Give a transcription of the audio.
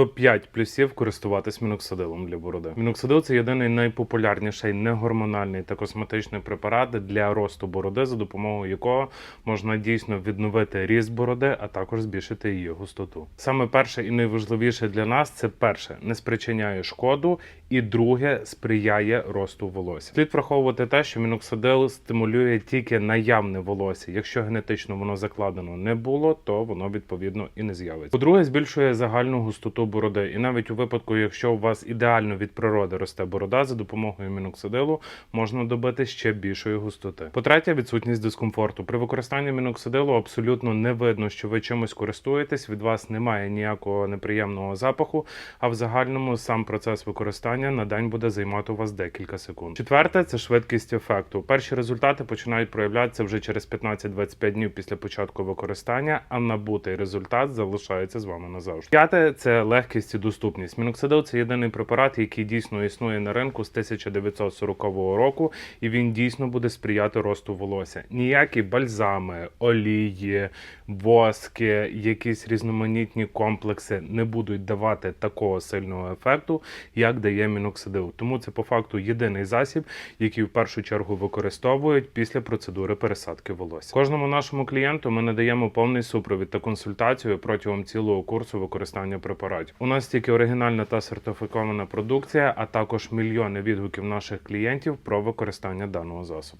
Топ-5 плюсів користуватись міноксидилом для бороди. Міноксидил це єдиний найпопулярніший негормональний та косметичний препарат для росту бороди, за допомогою якого можна дійсно відновити ріст бороди, а також збільшити її густоту. Саме перше і найважливіше для нас це перше не спричиняє шкоду, і друге сприяє росту волосся. Слід враховувати те, що міноксидил стимулює тільки наявне волосся. Якщо генетично воно закладено не було, то воно відповідно і не з'явиться. По-друге, збільшує загальну густоту бороди, і навіть у випадку, якщо у вас ідеально від природи росте борода, за допомогою міноксидилу можна добити ще більшої густоти. По-третє, відсутність дискомфорту. При використанні міноксидилу абсолютно не видно, що ви чимось користуєтесь. Від вас немає ніякого неприємного запаху. А в загальному сам процес використання на день буде займати у вас декілька секунд. Четверте це швидкість ефекту. Перші результати починають проявлятися вже через 15-25 днів після початку використання, а набутий результат залишається з вами назавжди. П'яте це легкість і доступність. Міноксидил це єдиний препарат, який дійсно існує на ринку з 1940 року, і він дійсно буде сприяти росту волосся. Ніякі бальзами, олії, воски, якісь різноманітні комплекси не будуть давати такого сильного ефекту, як дає міноксидил. Тому це по факту єдиний засіб, який в першу чергу використовують після процедури пересадки волосся. Кожному нашому клієнту ми надаємо повний супровід та консультацію протягом цілого курсу використання препаратів. У нас тільки оригінальна та сертифікована продукція, а також мільйони відгуків наших клієнтів про використання даного засобу.